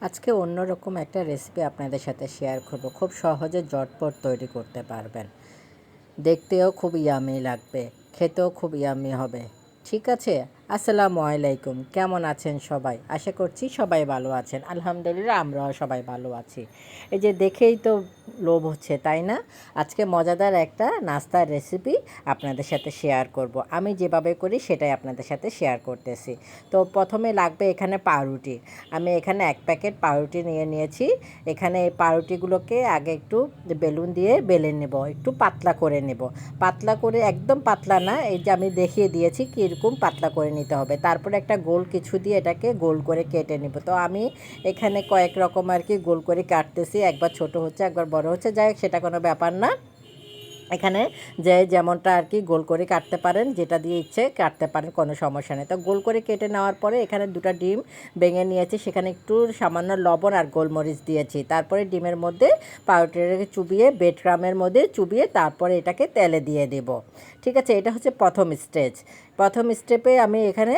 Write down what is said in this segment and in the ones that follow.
আজকে অন্যরকম একটা রেসিপি আপনাদের সাথে শেয়ার করব। খুব সহজে জটপট তৈরি করতে পারবেন। দেখতেও খুব ইয়ামি লাগবে, খেতেও খুব ইয়ামি হবে। ঠিক আছে? আসসালামু আলাইকুম। কেমন আছেন সবাই? আশা করছি সবাই ভালো আছেন। আলহামদুলিল্লাহ আমরাও সবাই ভালো আছি। এই যে দেখেই তো লোভ হচ্ছে, তাই না? আজকে মজাদার একটা নাস্তার রেসিপি আপনাদের সাথে শেয়ার করব। আমি যেভাবে করি সেটাই আপনাদের সাথে শেয়ার করতেছি। তো প্রথমে লাগবে এখানে পাউরুটি। আমি এখানে এক প্যাকেট পাউরুটি নিয়ে নিয়েছি। এখানে এই পাউরুটিগুলোকে আগে একটু বেলুন দিয়ে বেলে নেব। একটু পাতলা করে নেব। পাতলা করে, একদম পাতলা না, এই যে আমি দেখিয়ে দিয়েছি কীরকম পাতলা করে নিতে হবে। তারপরে একটা গোল কিছু দিয়ে এটাকে গোল করে কেটে নিব। তো আমি এখানে কয়েক রকম আর কি গোল করে কাটতেছি। একবার ছোট হচ্ছে, একবার বড় হচ্ছে। যাই সেটা কোনো ব্যাপার না। এখানে যে যেমনটা আর কি গোল করে কাটতে পারেন, যেটা দিয়ে ইচ্ছে কাটতে পারেন, কোনো সমস্যা নেই। তো গোল করে কেটে নেওয়ার পরে এখানে দুটো ডিম ভেঙে নিয়েছি। সেখানে একটু সামান্য লবণ আর গোলমরিচ দিয়েছি। তারপরে ডিমের মধ্যে পাউডারটাকে চুবিয়ে, বেডক্রামের মধ্যে চুবিয়ে, তারপরে এটাকে তেলে দিয়ে দেব। ঠিক আছে, এটা হচ্ছে প্রথম স্টেজ। প্রথম স্টেপে আমি এখানে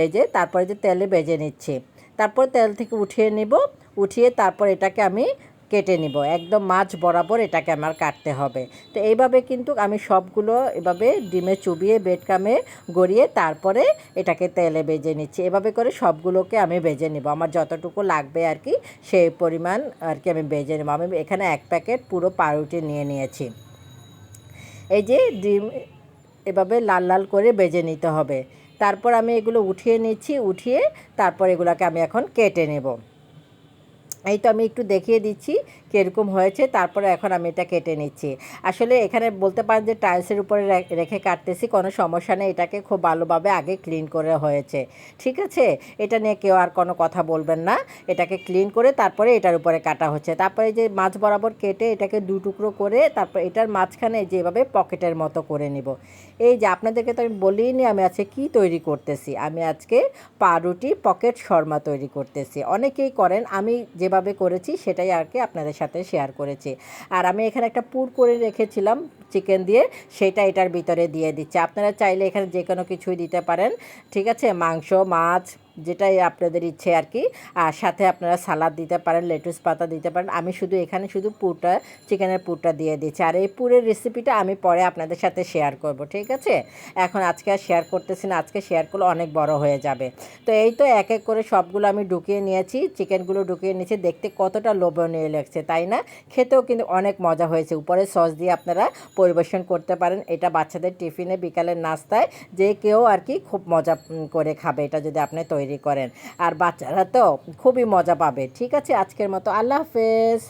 এই যে তারপরে যে তেলে বেজে নিচ্ছি, তারপর তেল থেকে উঠিয়ে নেব। উঠিয়ে তারপর এটাকে আমি কেটে নিব। একদম মাছ বরাবর এটাকে আমার কাটতে হবে। তো এইভাবে কিন্তু আমি সবগুলো এভাবে ডিমে চুবিয়ে, বেডকামে গড়িয়ে তারপরে এটাকে তেলে বেজে নিচ্ছি। এভাবে করে সবগুলোকে আমি বেজে নিব। আমার যতটুকু লাগবে আর কি, সেই পরিমাণ আর কি আমি বেজে নেব। আমি এখানে এক প্যাকেট পুরো পাউরুটি নিয়ে নিয়েছি। এই যে ডিম এভাবে লাল লাল করে বেজে নিতে হবে। তারপর আমি এগুলো উঠিয়ে নিচ্ছি, উঠিয়ে তারপর এগুলোকে আমি এখন কেটে নেব। এই তো আমি একটু দেখিয়ে দিচ্ছি কীরকম হয়েছে, তারপরে এখন আমি এটা কেটে নিচ্ছি। আসলে এখানে বলতে পারেন যে টাইলসের উপরে রেখে কাটতেছি, কোনো সমস্যা নেই, এটাকে খুব ভালোভাবে আগে ক্লিন করে হয়েছে। ঠিক আছে? এটা নিয়ে কেউ আর কোনো কথা বলবেন না, এটাকে ক্লিন করে তারপরে এটার উপরে কাটা হচ্ছে। তারপরে যে মাছ বরাবর কেটে এটাকে দু টুকরো করে তারপর এটার মাঝখানে যেভাবে পকেটের মতো করে নিব। এই যে আপনাদেরকে তো আমি বলিনি, আমি আজকে কি তৈরি করতেছি? আমি আজকে পাউরুটি পকেট শর্মা তৈরি করতেছি। অনেকেই করেন, আমি যেভাবে করেছি সেটাই আর কি আপনাদের সাথে শেয়ার করেছি। আর আমি এখানে একটা পুর করে রেখেছিলাম চিকেন দিয়ে, সেটা এটার ভিতরে দিয়ে দিচ্ছে। আপনারা চাইলে এখানে যে কোনো কিছুই দিতে পারেন, ঠিক আছে? মাংস, মাছ যেটাই আপনাদের ইচ্ছে আর কি। আর সাথে আপনারা সালাদ দিতে পারেন, লেটুস পাতা দিতে পারেন। আমি শুধু এখানে শুধু পুরটা, চিকেনের পুরটা দিয়ে দিচ্ছি। আর এই পুরের রেসিপিটা আমি পরে আপনাদের সাথে শেয়ার করব, ঠিক আছে? এখন আজকে আর শেয়ার করতেছি না। আজকে শেয়ার করলে অনেক বড় হয়ে যাবে। তো এই তো এক এক করে সবগুলো আমি ঢুকিয়ে নিয়েছি চিকেনগুলো ঢুকিয়ে নিয়েছি। দেখতে কতটা লোভনীয় লাগছে, তাই না? খেতেও কিন্তু অনেক মজা হয়েছে। উপরে সস দিয়ে আপনারা পরিবেশন করতে পারেন। এটা বাচ্চাদের টিফিনে বিকালের নাস্তায় যে কেউ আর কি খুব মজা করে খাবে। এটা যদি আপনি তৈরি তৈরি করেন। আর বাচ্চারা তো খুবই মজা পাবে। ঠিক আছে আজকের মতো আল্লাহ হাফেজ।